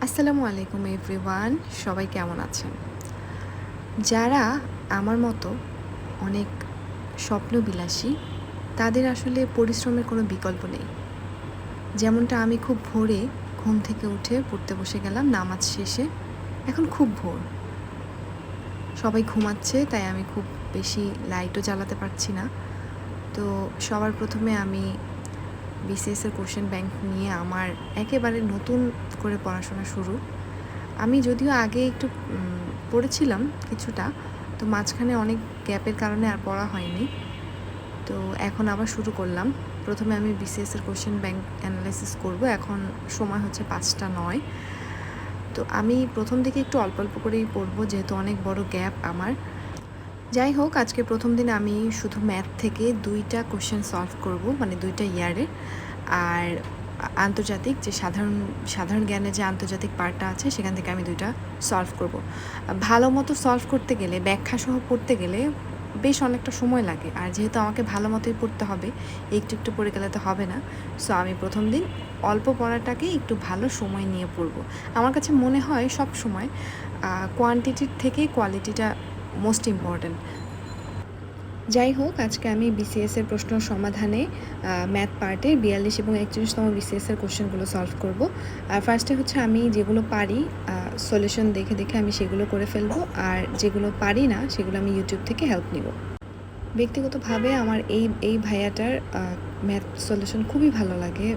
আসসালামু আলাইকুম, এভরিওয়ান। সবাই কেমন আছেন? যারা আমার মতো অনেক স্বপ্নবিলাসী, তাদের আসলে পরিশ্রমের কোনো বিকল্প নেই। যেমনটা আমি খুব ভোরে ঘুম থেকে উঠে পড়তে বসে গেলাম, নামাজ শেষে। এখন খুব ভোর। সবাই ঘুমাচ্ছে, তাই আমি খুব বেশি লাইটও জ্বালাতে পারছি না। তো সবার প্রথমে আমি বিসিএসের কোশ্চেন ব্যাংক নিয়ে আমার একেবারে নতুন করে পড়াশোনা শুরু। আমি যদিও আগে একটু পড়েছিলাম কিছুটা, তো মাঝখানে অনেক গ্যাপের কারণে আর পড়া হয়নি। তো এখন আবার শুরু করলাম। প্রথমে আমি বিসিএসের কোশ্চেন ব্যাংক অ্যানালাইসিস করব। এখন সময় হচ্ছে পাঁচটা নয়। তো আমি প্রথম দিকে একটু অল্প অল্প করেই পড়ব, যেহেতু অনেক বড় গ্যাপ আমার। যাই হোক, আজকে প্রথম দিন আমি শুধু ম্যাথ থেকে দুইটা কোশ্চেন সলভ করব মানে দুইটা ইয়ারের আর আন্তর্জাতিক যে সাধারণ সাধারণ জ্ঞানের যে আন্তর্জাতিক পার্টটা আছে, সেখান থেকে আমি দুইটা সলভ করব। ভালো মতো সলভ করতে গেলে ব্যাখ্যা সহ পড়তে গেলে বেশ অনেকটা সময় লাগে। আর যেহেতু আমাকে ভালো মতোই পড়তে হবে, একটু একটু পড়ে গেলে তো হবে না। সো আমি প্রথম দিন অল্প পড়াটাকে একটু ভালো সময় নিয়ে পড়ব। আমার কাছে মনে হয় সব সময় কোয়ান্টিটির থেকে কোয়ালিটিটা মোস্ট ইম্পর্ট্যান্ট। যাই হোক, আজকে আমি বিসিএস এর প্রশ্ন সমাধানে ম্যাথ পার্টে বিয়াল্লিশ এবং একচল্লিশতম বিসিএস এর কোশ্চেনগুলো সলভ করব। আর ফার্স্টে হচ্ছে আমি যেগুলো পারি সলিউশন দেখে দেখে আমি সেগুলো করে ফেলব। আর যেগুলো পারি না, সেগুলো আমি ইউটিউব থেকে হেল্প নিব। ব্যক্তিগতভাবে আমার এই এই ভাইয়াটার ম্যাথ সলিউশন খুবই ভালো লাগে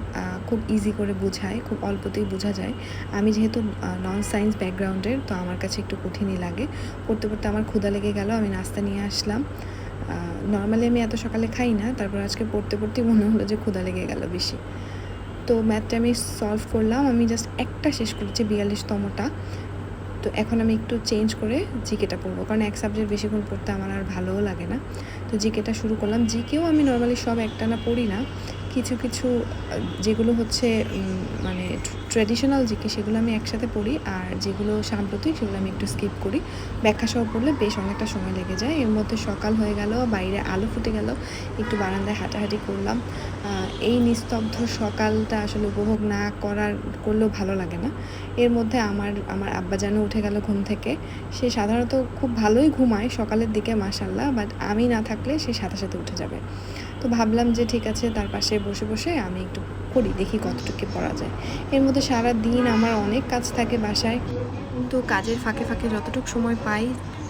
খুব ইজি করে বোঝায়, খুব অল্পতেই বোঝা যায়। আমি যেহেতু নন সায়েন্স ব্যাকগ্রাউন্ডের তো আমার কাছে একটু কঠিনই লাগে। পড়তে পড়তে আমার ক্ষুধা লেগে গেল, আমি নাস্তা নিয়ে আসলাম। নর্মালি আমি এত সকালে খাই না, তারপর আজকে পড়তে, পড়তেই মনে হলো যে ক্ষুধা লেগে গেল বেশি। তো ম্যাথটা আমি সলভ করলাম, আমি জাস্ট একটা শেষ করেছি, বিয়াল্লিশতমটা। তো এখন আমি একটু চেঞ্জ করে জিকেটা পড়ব কারণ এক সাবজেক্ট বেশিক্ষণ পড়তে আমার আর ভালোও লাগে না। তো জিকেটা শুরু করলাম। জিকেও আমি নর্মালি সব একটানা পড়ি না। কিছু কিছু, যেগুলো হচ্ছে মানে ট্র্যাডিশনাল জিকে সেগুলো আমি একসাথে পড়ি। আর যেগুলো সাম্প্রতিক, সেগুলো আমি একটু স্কিপ করি। ব্যাখ্যা সহ পড়লে বেশ অনেকটা সময় লেগে যায়। এর মধ্যে সকাল হয়ে গেল, বাইরে আলো ফুটে গেল, একটু বারান্দায় হাঁটাহাঁটি করলাম। এই নিস্তব্ধ সকালটা আসলে উপভোগ না করার, করলেও ভালো লাগে না। এর মধ্যে আমার আমার আব্বা যেন উঠে গেল ঘুম থেকে, সে সাধারণত খুব ভালোই ঘুমায় সকালের দিকে মাসাল্লাহ বাট আমি না থাকলে সে সাথে সাথে উঠে যাবে। তো ভাবলাম যে ঠিক আছে, তার পাশে বসে বসে আমি একটু করি, দেখি কতটুকু পড়া যায়। এর মধ্যে সারা দিন আমার অনেক কাজ থাকে বাসায়। তো কাজের ফাঁকে ফাঁকে যতটুকু সময় পাই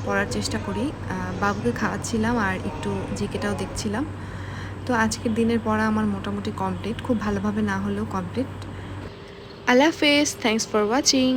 পড়ার চেষ্টা করি। বাবুকে খাওয়াচ্ছিলাম আর একটু জিকেটাও দেখছিলাম। তো আজকের দিনের পড়া আমার মোটামুটি কমপ্লিট খুব ভালোভাবে না হলেও কমপ্লিট আল্লাহ হাফেজ থ্যাংকস ফর ওয়াচিং